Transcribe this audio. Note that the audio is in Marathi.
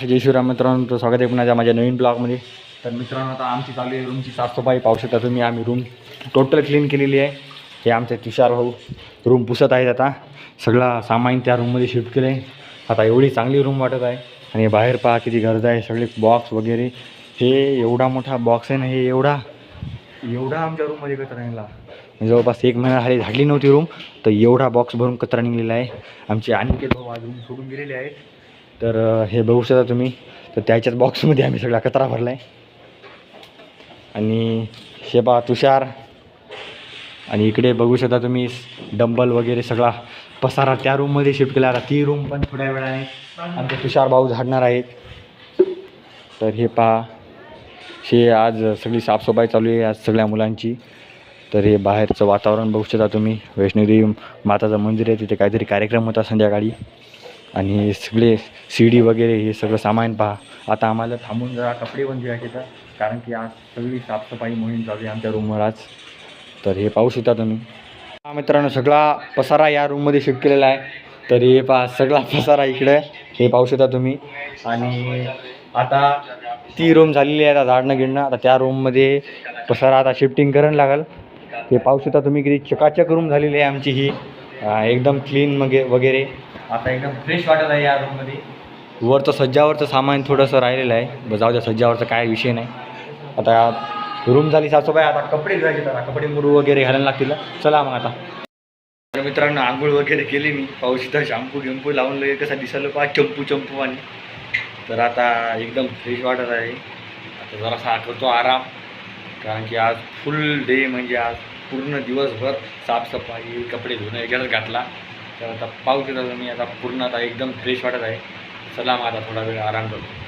जय शिवराम मित्रांनो स्वागत आहे पुन्हा माझ्या नवीन ब्लॉगमध्ये. तर मित्रांनो आता आमची चालू आहे रूमची साफसफाई. पाहू शकता तुम्ही आम्ही रूम टोटल क्लीन केलेली आहे. हे आमचे तुषार भाऊ रूम पुसत आहेत आता. सगळा सामान त्या रूममध्ये शिफ्ट केलं आहे आता एवढी चांगली रूम वाटत आहे. आणि बाहेर पहा किती गर्द आहे. सगळे बॉक्स वगैरे. हे एवढा मोठा बॉक्स आहे ना हे एवढा एवढा आमच्या रूममध्ये कचरा निघाला. जवळपास एक महिना खाली झाडली नव्हती रूम तर एवढा बॉक्स भरून कचरा निघलेला आहे. आमचे आणखी भाऊ आज रूम सोडून गेलेले आहेत. तर हे बघू शकता तुम्ही. तर त्याच्याच बॉक्समध्ये आम्ही सगळा कचरा भरला आहे आणि हे पहा तुषार. आणि इकडे बघू शकता तुम्ही डंबल वगैरे सगळा पसारा त्या रूममध्ये शिफ्ट केला. आता ती रूम पण थोड्या वेळाने आमचे तुषार भाऊ झाडणार आहेत. तर हे पहा हे आज सगळी साफसफाई चालू आहे आज सगळ्या मुलांची. तर हे बाहेरचं वातावरण बघू शकता तुम्ही. वैष्णोदेवी माताचं मंदिर आहे तिथे काहीतरी कार्यक्रम होता संध्याकाळी. आणि सगळे सीडी वगैरे हे सगळं सामान पहा. आता आम्हाला थांबून जरा कपडे पण घ्यायचे तर कारण की आज सगळी साफसफाई मोहीम चालू आहे आमच्या रूमवर आज. तर हे पाहू शकता तुम्ही. हा मित्रांनो सगळा पसारा या रूममध्ये शिफ्ट केलेला आहे. तर हे पहा सगळा पसारा इकडे. हे पाहू शकता तुम्ही. आणि आता ती रूम झालेली आहे आता झाडणं गिडणं. आता त्या रूममध्ये पसारा आता शिफ्टिंग करायला लागेल. हे पाहू शकता तुम्ही किती चकाचक रूम झालेली आहे आमची ही. एकदम क्लीन वगे वगैरे. आता एकदम फ्रेश वाटत आहे या रूममध्ये वरचं सज्जावरचं सामान थोडंसं राहिलेलं आहे. जाऊ द्या सज्जावरचा काय विषय नाही. आता रूम झाली साफसफाई आता कपडे धुवायचे तर कपडे मुरू वगैरे घालायला लागतील. चला मग आता. तर मित्रांनो आंघोळ वगैरे केली मी. शकता शॅम्पू गिंपू लावून लगे कसा दिसायला पहा चंपू चंपू आणि. तर आता एकदम फ्रेश वाटत आहे. आता जरासा करतो आराम. कारण की आज फुल डे म्हणजे आज पूर्ण दिवसभर साफसफाई कपडे धुणं याच्यातच घातला. तर आता पाऊस येतात मी आता पूर्ण आता एकदम फ्रेश वाटत आहे. चला मग आता थोडा वेळ आराम करतो